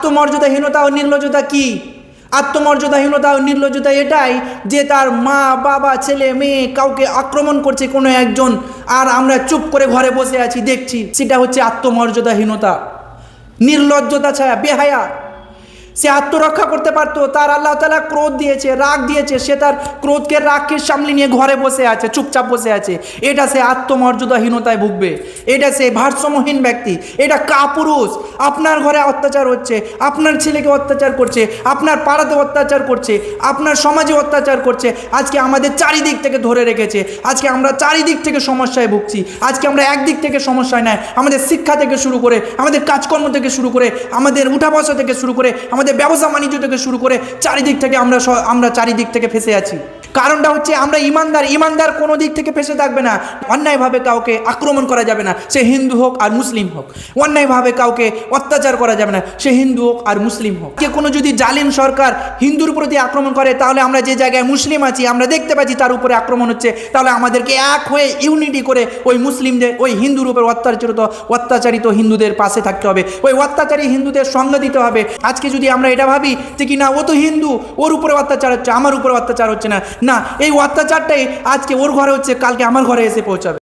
আত্মমর্যাদাহীনতা ও নির্লজ্জতা কি? আত্মমর্যাদাহীনতা ও নির্লজ্জতা এটাই যে তার মা, বাবা, ছেলে, মেয়ে কাউকে আক্রমণ করছে কোনো একজন। আর আমরা চুপ করে ঘরে বসে আছি, দেখছি সেটা হচ্ছে আত্মমর্যাদাহীনতা। নির্লজ্জতা ছায়া বেহায়া। সে আত্মরক্ষা করতে পারতো, তার আল্লাহ তালা ক্রোধ দিয়েছে, রাগ দিয়েছে, সে তার ক্রোধকে রাগকে সামলে নিয়ে ঘরে বসে আছে, চুপচাপ বসে আছে। এটা সে আত্মমর্যাদাহীনতায় ভুগবে। এটা সে ভারসাম্যহীন ব্যক্তি। এটা কাপুরুষ। আপনার ঘরে অত্যাচার হচ্ছে, আপনার ছেলেকে অত্যাচার করছে, আপনার পাড়াতে অত্যাচার করছে, আপনার সমাজে অত্যাচার করছে। আজকে আমাদের চারিদিক থেকে ধরে রেখেছে। আজকে আমরা চারিদিক থেকে সমস্যায় ভুগছি। আজকে আমরা একদিক থেকে সমস্যায় নয় আমাদের শিক্ষা থেকে শুরু করে, আমাদের কাজকর্ম থেকে শুরু করে, আমাদের উঠা বসা থেকে শুরু করে আমাদের ব্যবসা বাণিজ্য থেকে শুরু করে চারিদিক থেকে আমরা আমরা চারিদিক থেকে ফেসে আছি। কারণটা হচ্ছে আমরা ইমানদার ইমানদার কোনো দিক থেকে ফেসে থাকবে না। অন্যায়ভাবে কাউকে আক্রমণ করা যাবে না, সে হিন্দু হোক আর মুসলিম হোক। অন্যায়ভাবে কাউকে অত্যাচার করা যাবে না, সে হিন্দু হোক আর মুসলিম হোক। কে কোনো যদি জালিম সরকার হিন্দুর প্রতি আক্রমণ করে, তাহলে আমরা যে জায়গায় মুসলিম আছি, আমরা দেখতে পাচ্ছি তার উপরে আক্রমণ হচ্ছে, তাহলে আমাদেরকে এক হয়ে ইউনিটি করে ওই মুসলিমদের, ওই হিন্দুর উপর অত্যাচারিত অত্যাচারিত হিন্দুদের পাশে থাকতে হবে। ওই অত্যাচারী হিন্দুদের সঙ্গ দিতে হবে। আজকে যদি আমরা এটা ভাবি যে কি না ও তো হিন্দু, ওর উপরে অত্যাচার হচ্ছে, আমার উপরে অত্যাচার হচ্ছে না না এই অত্যাচারটাই আজকে ওর ঘরে হচ্ছে কালকে আমার ঘরে এসে পৌঁছাবে।